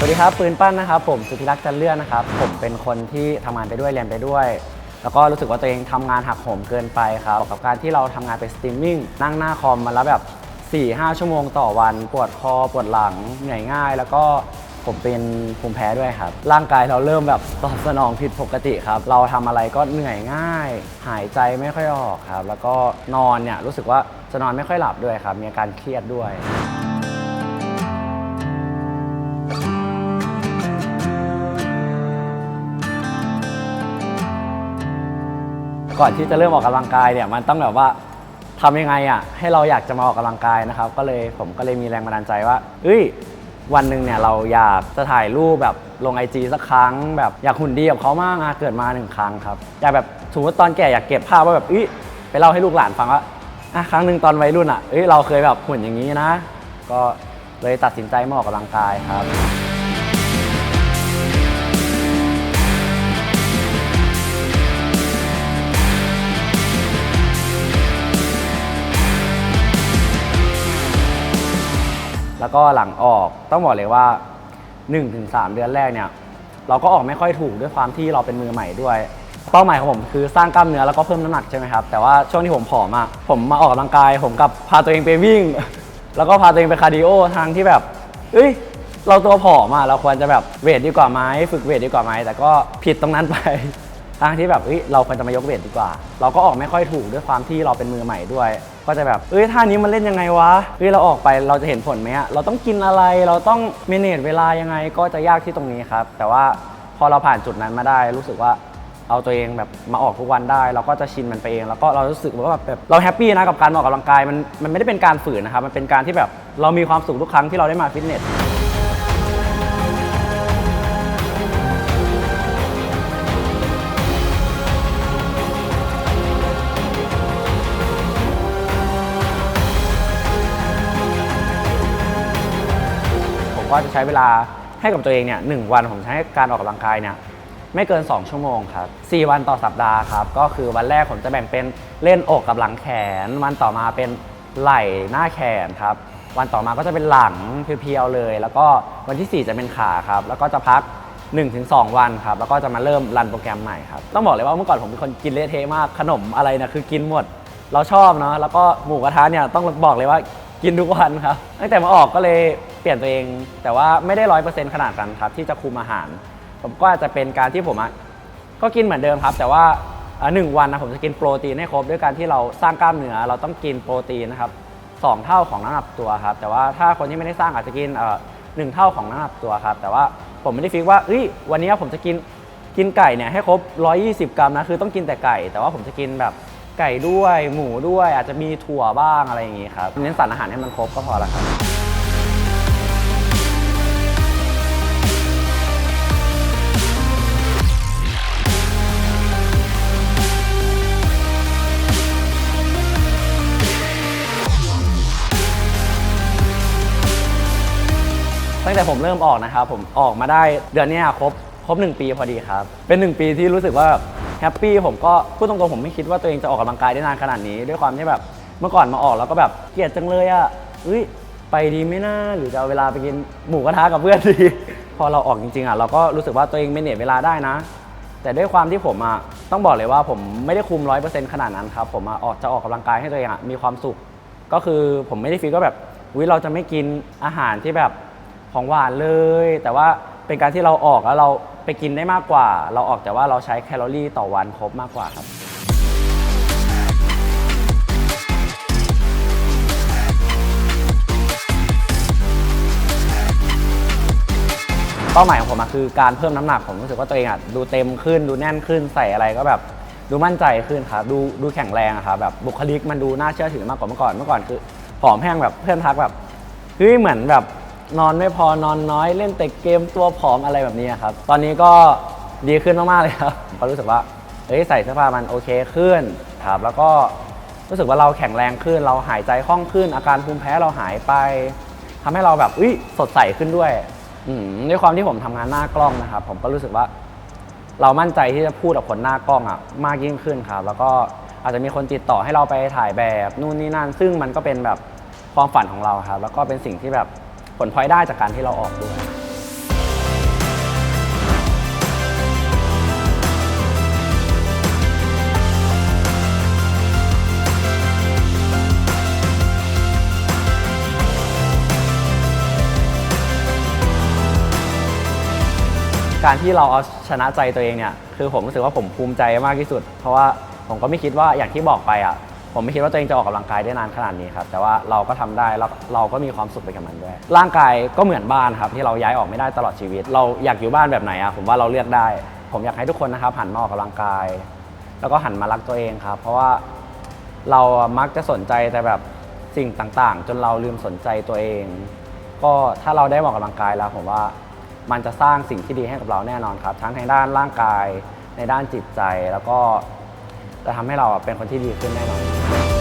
สวัสดีครับปืนปั้นนะครับผมสุธิรักษ์จันเลื่อนนะครับผมเป็นคนที่ทำงานไปด้วยเรียนไปด้วย แล้วก็รู้สึกว่าตัวเองทำงานหักโหมเกินไปครับกับการที่เราทำงานเป็นสตรีมมิ่งนั่งหน้าคอมมาแล้วแบบ4-5 ชั่วโมงต่อวัน ปวดคอปวดหลังเหนื่อยง่าย แล้วก็ผมเป็นภูมิแพ้ด้วยครับ ร่างกายเราเริ่มแบบตอบสนองผิดปกติครับ เราทำอะไรก็เหนื่อยง่าย หายใจไม่ค่อยออกครับ แล้วก็นอนเนี่ยรู้สึกว่าจะนอนไม่ค่อยหลับด้วยครับ มีอาการเครียดด้วย ก่อนที่จะเริ่มออกกำลังกายเนี่ยมันต้องแบบว่าทำยังไงอะให้เราอยากจะมาออกกำลังกายนะครับ ก็เลยผมก็เลยมีแรงบันดาลใจว่าเอ้ยวันหนึ่งเนี่ยเราอยากจะถ่ายรูปแบบลงไอจีสักครั้ง แบบอยากหุ่นดีกับเขามากอะเกิดมาหนึ่งครั้งครับอยากแบบสมมติตอนแก่อยากเก็บภาพว่าแบบเอ้ยไปเล่าให้ลูกหลานฟังว่าอะครั้งหนึ่งตอนวัยรุ่นอะเอ้ยเราเคยแบบหุ่นอย่างนี้นะ ก็เลยตัดสินใจมาออกกำลังกายครับ แล้วก็หลังออกต้องบอกเลยว่า 1-3 เดือนแรกเนี่ย เราก็ออกไม่ค่อยถูกด้วยความที่เราเป็นมือใหม่ด้วย เป้าหมายของผมคือสร้างกล้ามเนื้อแล้วก็เพิ่มน้ำหนักใช่ไหมครับ แต่ว่าช่วงที่ผมผอมอะผมมาออกกำลังกาย ผมกับพาตัวเองไปวิ่ง แล้วก็พาตัวเองไปคาร์ดิโอทางที่แบบ เอ้ยเราตัวผอมอะเราควรจะแบบเวทดีกว่าไหมฝึกเวทดีกว่าไหมแต่ก็ผิดตรงนั้นไป ทางที่แบบเอ้ยเราควรจะมายกเวทดีกว่า เราก็ออกไม่ค่อยถูกด้วยความที่เราเป็นมือใหม่ด้วย ก็จะแบบเอ้ยท่านี้มันเล่นยังไงวะเอ้ยเราออกไปเราจะเห็นผลไหมเราต้องกินอะไรเราต้องเมเนจเวลายังไงก็จะยากที่ตรงนี้ครับ แต่ว่าพอเราผ่านจุดนั้นมาได้ รู้สึกว่าเอาตัวเองแบบมาออกทุกวันได้ เราก็จะชินมันไปเอง แล้วก็เรารู้สึกว่าแบบเราแฮปปี้นะกับการออกกำลังกายมันมันไม่ได้เป็นการฝืนนะครับมันเป็นการที่แบบเรามีความสุขทุกครั้งที่เราได้มาฟิตเนส ผมก็จะใช้เวลาให้กับตัวเองเนี่ยหนึ่งวันผมใช้การออกกำลังกายเนี่ยไม่เกิน 2 ชั่วโมงครับ 4 วันต่อสัปดาห์ครับ ก็คือวันแรกผมจะแบ่งเป็นเล่นอกกับหลังแขน วันต่อมาเป็นไหล่หน้าแขนครับ วันต่อมาก็จะเป็นหลังเพียวๆเลย แล้วก็วันที่ 4 จะเป็นขาครับ แล้วก็จะพัก 1-2 วันครับ แล้วก็จะมาเริ่มรันโปรแกรมใหม่ครับ ต้องบอกเลยว่าเมื่อก่อนผมเป็นคนกินเละเทะมาก ขนมอะไรนี่ยคือกินหมด เราชอบเนาะ แล้วก็หมูกระทะเนี่ยต้องบอกเลยว่ากินทุกวันครับ ตั้งแต่มาออกก็เลย เปลี่ยนตัวเอง แต่ว่าไม่ได้ร้อยเปอร์เซ็นต์ขนาดนั้นครับ ที่จะคุมอาหาร ผมก็อาจจะเป็นการที่ผมอะก็กินเหมือนเดิมครับ แต่ว่าอ่าหนึ่งวันนะผมจะกินโปรตีนให้ครบด้วยการที่เราสร้างกล้ามเนื้อเราต้องกินโปรตีนนะครับสองเท่าของน้ำหนักตัวครับ แต่ว่าถ้าคนที่ไม่ได้สร้างอาจจะกินเอ่อหนึ่งเท่าของน้ำหนักตัวครับ แต่ว่าผมไม่ได้ฟิกว่าเฮ้ยวันนี้ผมจะกินกินไก่เนี่ยให้ครบ 120 กรัมนะคือต้องกินแต่ไก่ แต่ว่าผมจะกินแบบไก่ด้วยหมูด้วย อาจจะมีถั่วบ้างอะไรอย่างงี้ครับเน้นสารอาหารให้มันครบก็พอแล้วครับ ตั้งแต่ผมเริ่มออกนะครับผมออกมาได้เดือนเนี้ยครบครบ1ปีพอดีครับ เป็น1ปีที่รู้สึกว่าแฮปปี้ผมก็พูดตรงๆผมไม่คิดว่าตัวเองจะออกกำลังกายได้นานขนาดนี้ ด้วยความที่แบบเมื่อก่อนมาออกแล้วก็แบบเกลียดจังเลยอะ่ะเฮ้ยไปดีไหม่น่าหรือจะเอาเวลาไปกินหมูกระทะกับเพื่อนดี พอเราออกจริงๆอะเราก็รู้สึกว่าตัวเองไม่เหนตเวลาได้นะ แต่ด้วยความที่ผมอะต้องบอกเลยว่าผมไม่ได้คุมร้อยเปอร์เซ็นต์ขนาดนั้นครับผมอะออกจะออกกำลังกายให้ตัวเองอะมีความสุข ก็คือผมไม่ได้ฟิกว่าแบบวิเราจะไม่กินอาหารที่แบบ ของหวานเลย แต่ว่าเป็นการที่เราออกแล้วเราไปกินได้มากกว่า เราออกแต่ว่าเราใช้แคลอรี่ต่อวันครบมากกว่าครับ เป้าหมายของผมอะคือการเพิ่มน้ำหนักผมรู้สึกว่าตัวเองอะดูเต็มขึ้นดูแน่นขึ้นใส่อะไรก็แบบดูมั่นใจขึ้นครับดูดูแข็งแรงอะครับแบบบุคลิกมันดูน่าเชื่อถือมากกว่าเมื่อก่อนเมื่อก่อนคือผอมแห้งแบบเพื่อนทักแบบเฮ้ยเหมือนแบบ นอนไม่พอนอนน้อยเล่นแต่เกมตัวผอมอะไรแบบนี้ครับ ตอนนี้ก็ดีขึ้นมากๆเลยครับผมก็รู้สึกว่าเฮ้ยใส่เสื้อผ้ามันโอเคขึ้นครับแล้วก็รู้สึกว่าเราแข็งแรงขึ้น เราหายใจคล่องขึ้น อาการภูมิแพ้เราหายไปทำให้เราแบบอุ้ยสดใสขึ้นด้วยด้วยความที่ผมทำงานหน้ากล้องนะครับ ผมก็รู้สึกว่า เรามั่นใจที่จะพูดกับคนหน้ากล้องอะมากยิ่งขึ้นครับแล้วก็อาจจะมีคนติดต่อให้เราไปถ่ายแบบนู่นนี่นั่นซึ่งมันก็เป็นแบบความฝันของเราครับ แล้วก็เป็นสิ่งที่แบบ ผลพลอยได้จากการที่เราออกด้วยการที่เราเอาชนะใจตัวเองเนี่ยคือผมรู้สึกว่าผมภูมิใจมากที่สุด เพราะว่าผมก็ไม่คิดว่าอย่างที่บอกไปอะ ผมไม่คิดว่าตัวเองจะออกกำลังกายได้นานขนาดนี้ครับ แต่ว่าเราก็ทำได้แล้วเราก็มีความสุขไปกับมันด้วย ร่างกายก็เหมือนบ้านครับที่เราย้ายออกไม่ได้ตลอดชีวิต เราอยากอยู่บ้านแบบไหนอะผมว่าเราเลือกได้ ผมอยากให้ทุกคนนะครับหันมาออกกำลังกาย แล้วก็หันมารักตัวเองครับ เพราะว่าเรามักจะสนใจแต่แบบสิ่งต่างๆ จนเราลืมสนใจตัวเอง ก็ถ้าเราได้ออกกำลังกายแล้ว ผมว่ามันจะสร้างสิ่งที่ดีให้กับเราแน่นอนครับ ทั้งทางด้านร่างกาย ในด้านจิตใจแล้วก็ จะทำให้เราเป็นคนที่ดีขึ้นแน่นอน